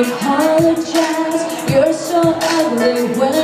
apologize You're so ugly. When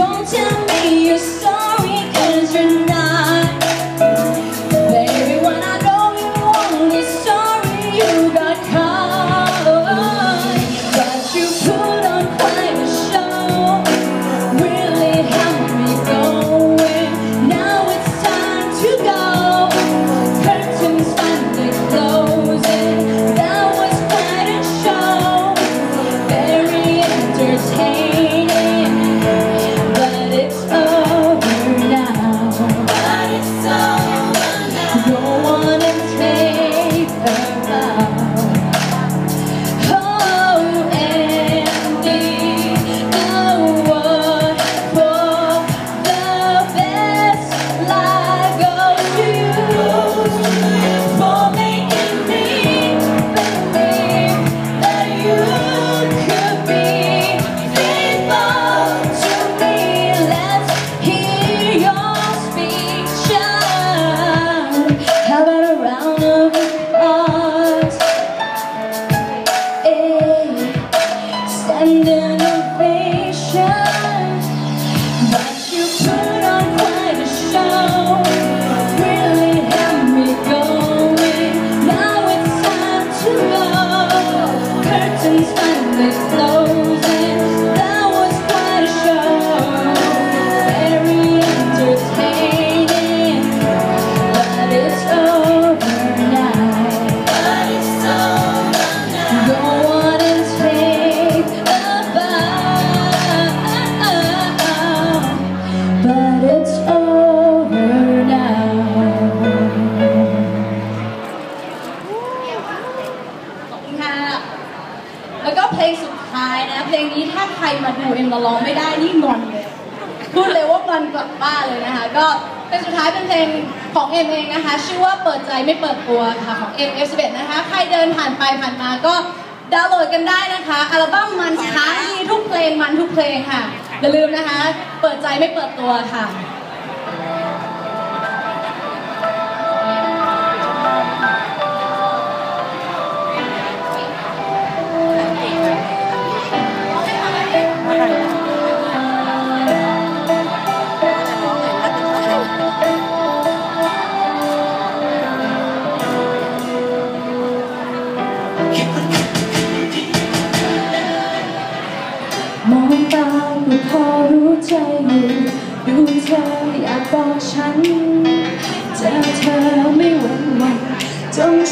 don't tell me you're sorry cause you're not ร้องไม่ได้นี่งอนเลยพูดเลยว่างอนกลับบ้านเลยนะคะ ก็เป็นสุดท้ายเป็นเพลงของเอ็มเองนะคะ ชื่อว่าเปิดใจไม่เปิดตัวค่ะของ M F11 นะคะ ใครเดินผ่านไปผ่านมาก็ดาวน์โหลดกันได้นะคะอัลบั้มมันค้างมีทุกเพลงมันทุกเพลงค่ะอย่าลืมนะคะ เปิดใจไม่เปิดตัวค่ะ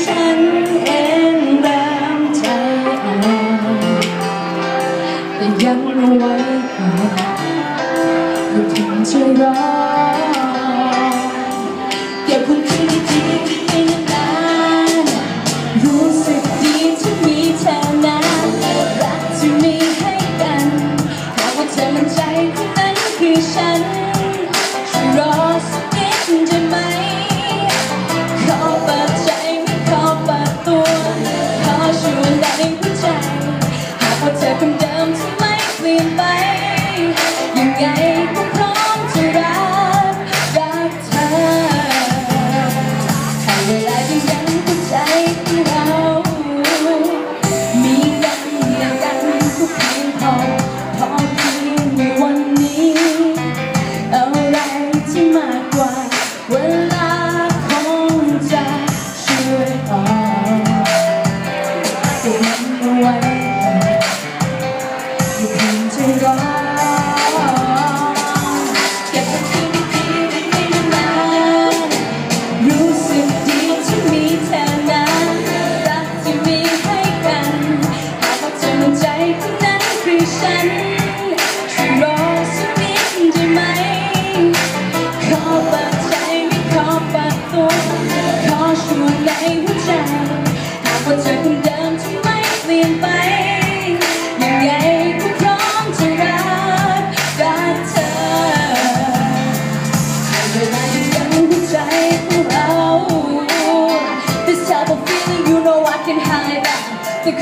ฉันเองแรงใจอ่อนแต่ยังเอาไว้ก่อนอย่าถึงจะรอ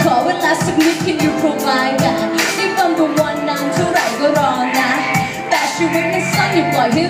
ขอเวลาสักนิด can you provide that นี่ต้องราวันนานเท่าไรก็รอนะ แต่ชีวิตมันสั้นอย่าปล่อยให้